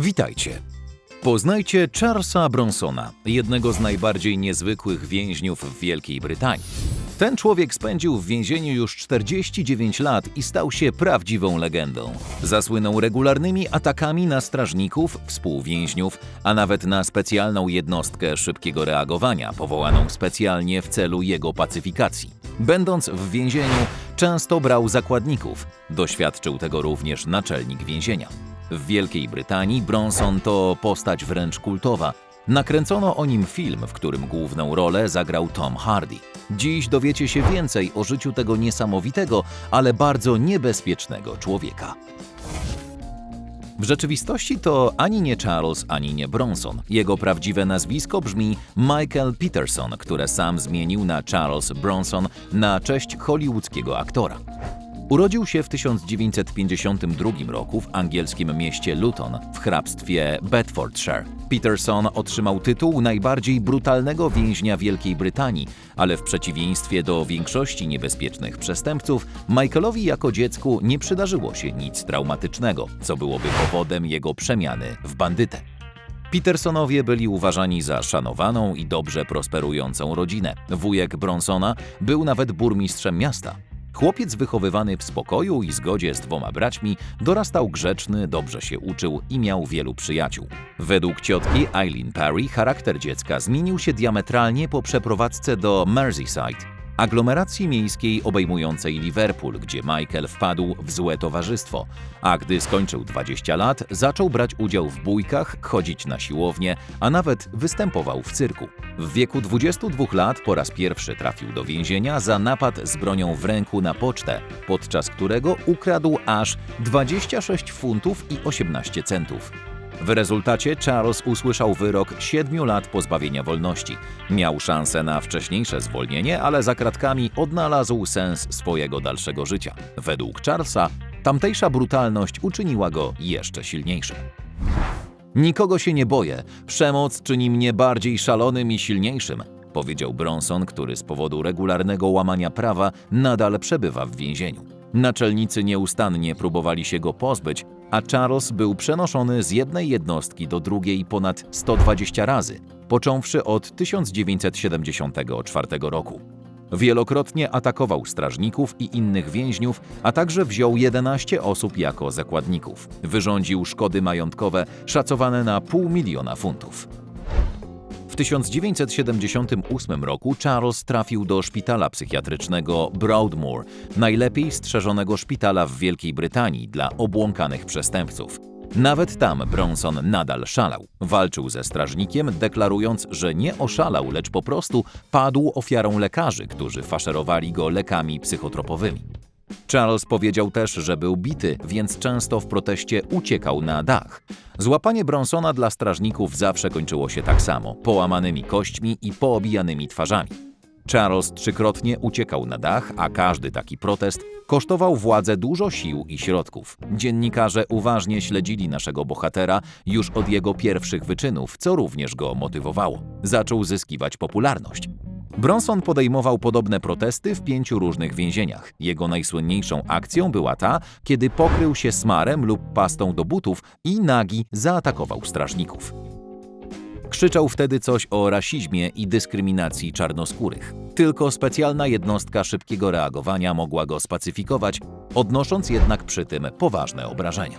Witajcie. Poznajcie Charlesa Bronsona, jednego z najbardziej niezwykłych więźniów w Wielkiej Brytanii. Ten człowiek spędził w więzieniu już 49 lat i stał się prawdziwą legendą. Zasłynął regularnymi atakami na strażników, współwięźniów, a nawet na specjalną jednostkę szybkiego reagowania, powołaną specjalnie w celu jego pacyfikacji. Będąc w więzieniu, często brał zakładników. Doświadczył tego również naczelnik więzienia. W Wielkiej Brytanii Bronson to postać wręcz kultowa. Nakręcono o nim film, w którym główną rolę zagrał Tom Hardy. Dziś dowiecie się więcej o życiu tego niesamowitego, ale bardzo niebezpiecznego człowieka. W rzeczywistości to ani nie Charles, ani nie Bronson. Jego prawdziwe nazwisko brzmi Michael Peterson, które sam zmienił na Charles Bronson na cześć hollywoodzkiego aktora. Urodził się w 1952 roku w angielskim mieście Luton w hrabstwie Bedfordshire. Peterson otrzymał tytuł najbardziej brutalnego więźnia Wielkiej Brytanii, ale w przeciwieństwie do większości niebezpiecznych przestępców, Michaelowi jako dziecku nie przydarzyło się nic traumatycznego, co byłoby powodem jego przemiany w bandytę. Petersonowie byli uważani za szanowaną i dobrze prosperującą rodzinę. Wujek Bronsona był nawet burmistrzem miasta. Chłopiec wychowywany w spokoju i zgodzie z dwoma braćmi dorastał grzeczny, dobrze się uczył i miał wielu przyjaciół. Według ciotki Eileen Parry charakter dziecka zmienił się diametralnie po przeprowadzce do Merseyside, aglomeracji miejskiej obejmującej Liverpool, gdzie Michael wpadł w złe towarzystwo, a gdy skończył 20 lat, zaczął brać udział w bójkach, chodzić na siłownię, a nawet występował w cyrku. W wieku 22 lat po raz pierwszy trafił do więzienia za napad z bronią w ręku na pocztę, podczas którego ukradł aż 26 funtów i 18 centów. W rezultacie Charles usłyszał wyrok 7 lat pozbawienia wolności. Miał szansę na wcześniejsze zwolnienie, ale za kratkami odnalazł sens swojego dalszego życia. Według Charlesa tamtejsza brutalność uczyniła go jeszcze silniejszym. Nikogo się nie boję. Przemoc czyni mnie bardziej szalonym i silniejszym, powiedział Bronson, który z powodu regularnego łamania prawa nadal przebywa w więzieniu. Naczelnicy nieustannie próbowali się go pozbyć, a Charles był przenoszony z jednej jednostki do drugiej ponad 120 razy, począwszy od 1974 roku. Wielokrotnie atakował strażników i innych więźniów, a także wziął 11 osób jako zakładników. Wyrządził szkody majątkowe szacowane na pół miliona funtów. W 1978 roku Charles trafił do szpitala psychiatrycznego Broadmoor, najlepiej strzeżonego szpitala w Wielkiej Brytanii dla obłąkanych przestępców. Nawet tam Bronson nadal szalał. Walczył ze strażnikiem, deklarując, że nie oszalał, lecz po prostu padł ofiarą lekarzy, którzy faszerowali go lekami psychotropowymi. Charles powiedział też, że był bity, więc często w proteście uciekał na dach. Złapanie Bronsona dla strażników zawsze kończyło się tak samo połamanymi kośćmi i poobijanymi twarzami. Charles trzykrotnie uciekał na dach, a każdy taki protest kosztował władzę dużo sił i środków. Dziennikarze uważnie śledzili naszego bohatera już od jego pierwszych wyczynów, co również go motywowało. Zaczął zyskiwać popularność. Bronson podejmował podobne protesty w pięciu różnych więzieniach. Jego najsłynniejszą akcją była ta, kiedy pokrył się smarem lub pastą do butów i nagi zaatakował strażników. Krzyczał wtedy coś o rasizmie i dyskryminacji czarnoskórych. Tylko specjalna jednostka szybkiego reagowania mogła go spacyfikować, odnosząc jednak przy tym poważne obrażenia.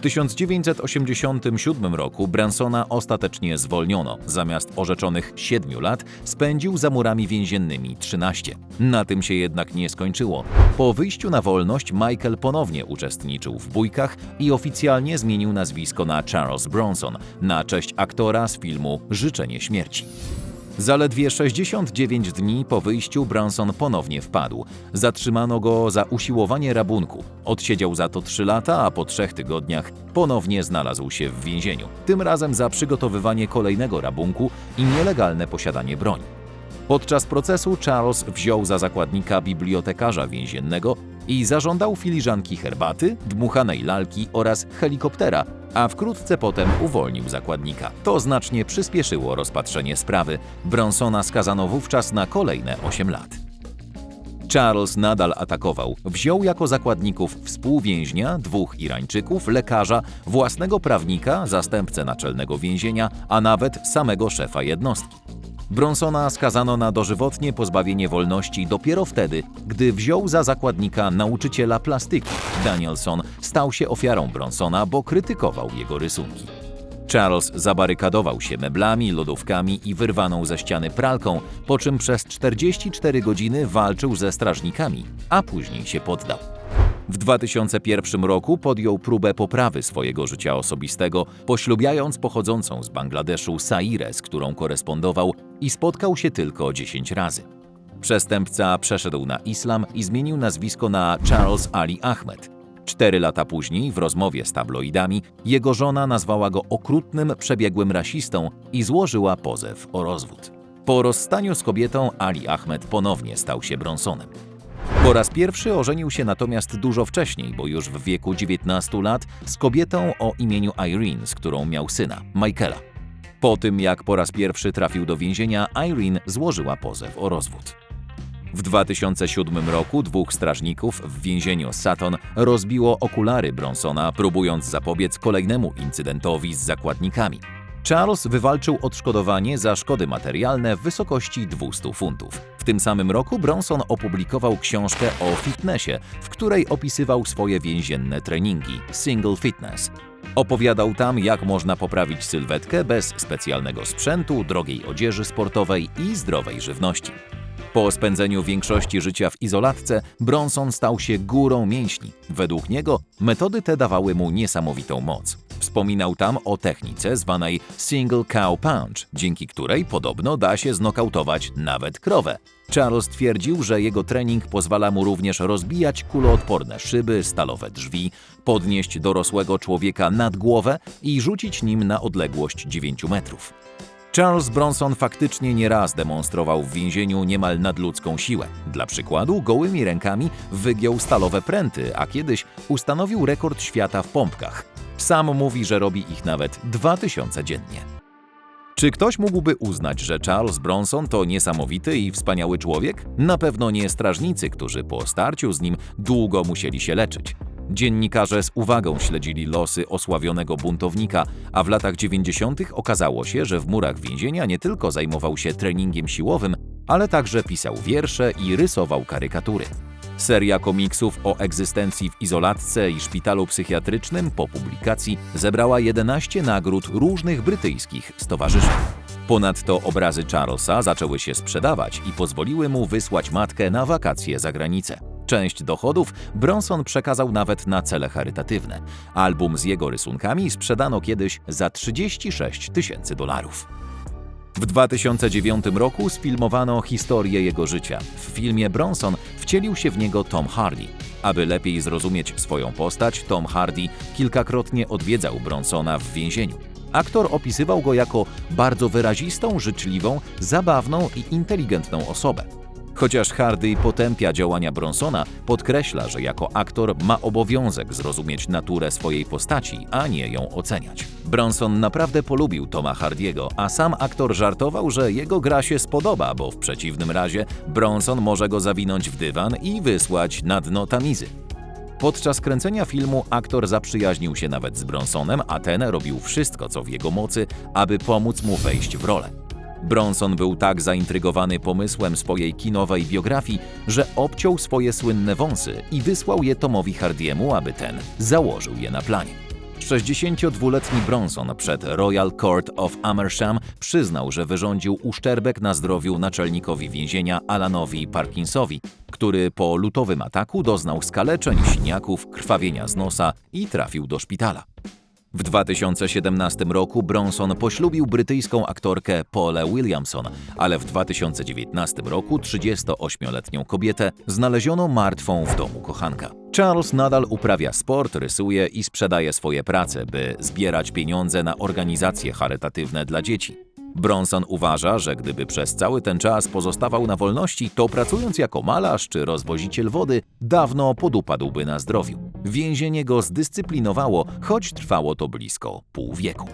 W 1987 roku Bransona ostatecznie zwolniono. Zamiast orzeczonych 7 lat spędził za murami więziennymi 13. Na tym się jednak nie skończyło. Po wyjściu na wolność Michael ponownie uczestniczył w bójkach i oficjalnie zmienił nazwisko na Charles Bronson na cześć aktora z filmu Życzenie śmierci. Zaledwie 69 dni po wyjściu Branson ponownie wpadł. Zatrzymano go za usiłowanie rabunku. Odsiedział za to 3 lata, a po trzech tygodniach ponownie znalazł się w więzieniu. Tym razem za przygotowywanie kolejnego rabunku i nielegalne posiadanie broni. Podczas procesu Charles wziął za zakładnika bibliotekarza więziennego i zażądał filiżanki herbaty, dmuchanej lalki oraz helikoptera, a wkrótce potem uwolnił zakładnika. To znacznie przyspieszyło rozpatrzenie sprawy. Bronsona skazano wówczas na kolejne 8 lat. Charles nadal atakował. Wziął jako zakładników współwięźnia, dwóch Irańczyków, lekarza, własnego prawnika, zastępcę naczelnego więzienia, a nawet samego szefa jednostki. Bronsona skazano na dożywotnie pozbawienie wolności dopiero wtedy, gdy wziął za zakładnika nauczyciela plastyki. Danielson stał się ofiarą Bronsona, bo krytykował jego rysunki. Charles zabarykadował się meblami, lodówkami i wyrwaną ze ściany pralką, po czym przez 44 godziny walczył ze strażnikami, a później się poddał. W 2001 roku podjął próbę poprawy swojego życia osobistego, poślubiając pochodzącą z Bangladeszu Sairę, z którą korespondował i spotkał się tylko 10 razy. Przestępca przeszedł na islam i zmienił nazwisko na Charles Ali Ahmed. Cztery lata później, w rozmowie z tabloidami, jego żona nazwała go okrutnym, przebiegłym rasistą i złożyła pozew o rozwód. Po rozstaniu z kobietą Ali Ahmed ponownie stał się Bronsonem. Po raz pierwszy ożenił się natomiast dużo wcześniej, bo już w wieku 19 lat z kobietą o imieniu Irene, z którą miał syna, Michaela. Po tym, jak po raz pierwszy trafił do więzienia, Irene złożyła pozew o rozwód. W 2007 roku dwóch strażników w więzieniu Sutton rozbiło okulary Bronsona, próbując zapobiec kolejnemu incydentowi z zakładnikami. Charles wywalczył odszkodowanie za szkody materialne w wysokości 200 funtów. W tym samym roku Bronson opublikował książkę o fitnessie, w której opisywał swoje więzienne treningi Single Fitness. Opowiadał tam, jak można poprawić sylwetkę bez specjalnego sprzętu, drogiej odzieży sportowej i zdrowej żywności. Po spędzeniu większości życia w izolatce, Bronson stał się górą mięśni. Według niego metody te dawały mu niesamowitą moc. Wspominał tam o technice zwanej Single Cow Punch, dzięki której podobno da się znokautować nawet krowę. Charles twierdził, że jego trening pozwala mu również rozbijać kuloodporne szyby, stalowe drzwi, podnieść dorosłego człowieka nad głowę i rzucić nim na odległość 9 metrów. Charles Bronson faktycznie nieraz demonstrował w więzieniu niemal nadludzką siłę. Dla przykładu, gołymi rękami wygiął stalowe pręty, a kiedyś ustanowił rekord świata w pompkach. Sam mówi, że robi ich nawet 2000 dziennie. Czy ktoś mógłby uznać, że Charles Bronson to niesamowity i wspaniały człowiek? Na pewno nie strażnicy, którzy po starciu z nim długo musieli się leczyć. Dziennikarze z uwagą śledzili losy osławionego buntownika, a w latach 90. okazało się, że w murach więzienia nie tylko zajmował się treningiem siłowym, ale także pisał wiersze i rysował karykatury. Seria komiksów o egzystencji w izolatce i szpitalu psychiatrycznym po publikacji zebrała 11 nagród różnych brytyjskich stowarzyszeń. Ponadto obrazy Charlesa zaczęły się sprzedawać i pozwoliły mu wysłać matkę na wakacje za granicę. Część dochodów Bronson przekazał nawet na cele charytatywne. Album z jego rysunkami sprzedano kiedyś za 36 tysięcy dolarów. W 2009 roku sfilmowano historię jego życia. W filmie Bronson wcielił się w niego Tom Hardy. Aby lepiej zrozumieć swoją postać, Tom Hardy kilkakrotnie odwiedzał Bronsona w więzieniu. Aktor opisywał go jako bardzo wyrazistą, życzliwą, zabawną i inteligentną osobę. Chociaż Hardy potępia działania Bronsona, podkreśla, że jako aktor ma obowiązek zrozumieć naturę swojej postaci, a nie ją oceniać. Bronson naprawdę polubił Toma Hardiego, a sam aktor żartował, że jego gra się spodoba, bo w przeciwnym razie Bronson może go zawinąć w dywan i wysłać na dno tamizy. Podczas kręcenia filmu aktor zaprzyjaźnił się nawet z Bronsonem, a ten robił wszystko, co w jego mocy, aby pomóc mu wejść w rolę. Bronson był tak zaintrygowany pomysłem swojej kinowej biografii, że obciął swoje słynne wąsy i wysłał je Tomowi Hardiemu, aby ten założył je na planie. 62-letni Bronson przed Royal Court of Amersham przyznał, że wyrządził uszczerbek na zdrowiu naczelnikowi więzienia Alanowi Parkinsowi, który po lutowym ataku doznał skaleczeń, siniaków, krwawienia z nosa i trafił do szpitala. W 2017 roku Bronson poślubił brytyjską aktorkę Paulę Williamson, ale w 2019 roku 38-letnią kobietę znaleziono martwą w domu kochanka. Charles nadal uprawia sport, rysuje i sprzedaje swoje prace, by zbierać pieniądze na organizacje charytatywne dla dzieci. Bronson uważa, że gdyby przez cały ten czas pozostawał na wolności, to pracując jako malarz czy rozwoziciel wody, dawno podupadłby na zdrowiu. Więzienie go zdyscyplinowało, choć trwało to blisko pół wieku.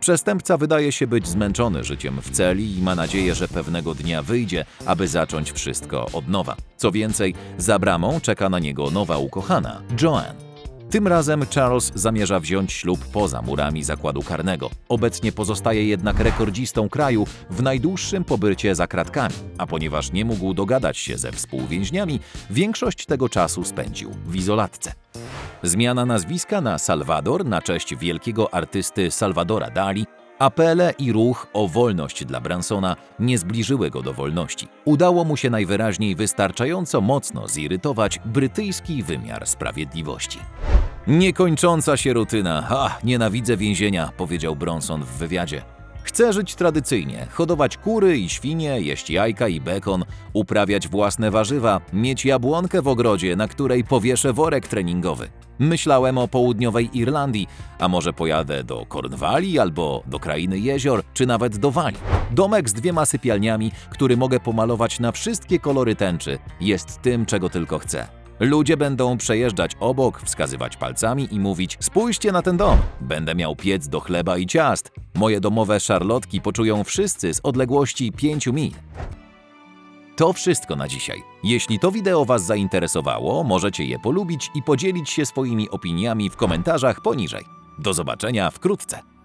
Przestępca wydaje się być zmęczony życiem w celi i ma nadzieję, że pewnego dnia wyjdzie, aby zacząć wszystko od nowa. Co więcej, za bramą czeka na niego nowa ukochana, Joanne. Tym razem Charles zamierza wziąć ślub poza murami zakładu karnego. Obecnie pozostaje jednak rekordzistą kraju w najdłuższym pobycie za kratkami, a ponieważ nie mógł dogadać się ze współwięźniami, większość tego czasu spędził w izolatce. Zmiana nazwiska na Salvador na cześć wielkiego artysty Salvadora Dali, apele i ruch o wolność dla Bransona nie zbliżyły go do wolności. Udało mu się najwyraźniej wystarczająco mocno zirytować brytyjski wymiar sprawiedliwości. Niekończąca się rutyna. Ha, nienawidzę więzienia, powiedział Bronson w wywiadzie. Chcę żyć tradycyjnie, hodować kury i świnie, jeść jajka i bekon, uprawiać własne warzywa, mieć jabłonkę w ogrodzie, na której powieszę worek treningowy. Myślałem o południowej Irlandii, a może pojadę do Kornwali albo do krainy jezior, czy nawet do Walii. Domek z dwiema sypialniami, który mogę pomalować na wszystkie kolory tęczy, jest tym, czego tylko chcę. Ludzie będą przejeżdżać obok, wskazywać palcami i mówić: Spójrzcie na ten dom. Będę miał piec do chleba i ciast. Moje domowe szarlotki poczują wszyscy z odległości 5 mil. To wszystko na dzisiaj. Jeśli to wideo Was zainteresowało, możecie je polubić i podzielić się swoimi opiniami w komentarzach poniżej. Do zobaczenia wkrótce.